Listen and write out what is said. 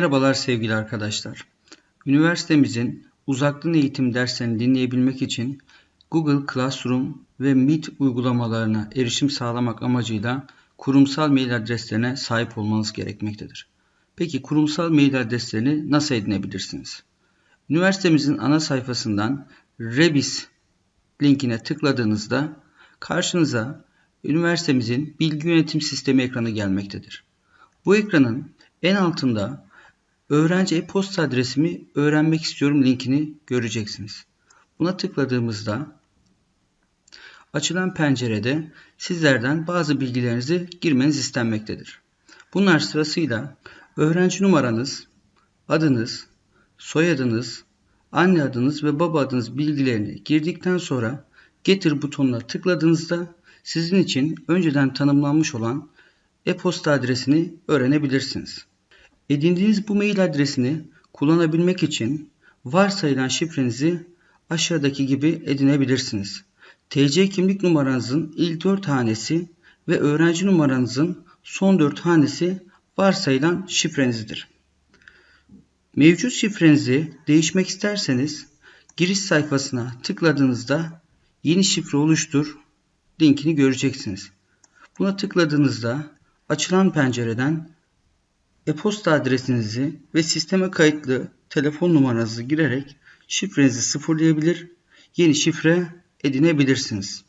Merhabalar sevgili arkadaşlar. Üniversitemizin uzaktan eğitim derslerini dinleyebilmek için Google Classroom ve Meet uygulamalarına erişim sağlamak amacıyla kurumsal mail adreslerine sahip olmanız gerekmektedir. Peki kurumsal mail adreslerini nasıl edinebilirsiniz? Üniversitemizin ana sayfasından Rebis linkine tıkladığınızda karşınıza üniversitemizin bilgi yönetim sistemi ekranı gelmektedir. Bu ekranın en altında öğrenci e-posta adresimi öğrenmek istiyorum linkini göreceksiniz. Buna tıkladığımızda açılan pencerede sizlerden bazı bilgilerinizi girmeniz istenmektedir. Bunlar sırasıyla öğrenci numaranız, adınız, soyadınız, anne adınız ve baba adınız bilgilerini girdikten sonra Getir butonuna tıkladığınızda sizin için önceden tanımlanmış olan e-posta adresini öğrenebilirsiniz. Edindiğiniz bu mail adresini kullanabilmek için varsayılan şifrenizi aşağıdaki gibi edinebilirsiniz. TC kimlik numaranızın ilk 4 hanesi ve öğrenci numaranızın son 4 hanesi varsayılan şifrenizdir. Mevcut şifrenizi değişmek isterseniz giriş sayfasına tıkladığınızda yeni şifre oluştur linkini göreceksiniz. Buna tıkladığınızda açılan pencereden e-posta adresinizi ve sisteme kayıtlı telefon numaranızı girerek şifrenizi sıfırlayabilir, yeni şifre edinebilirsiniz.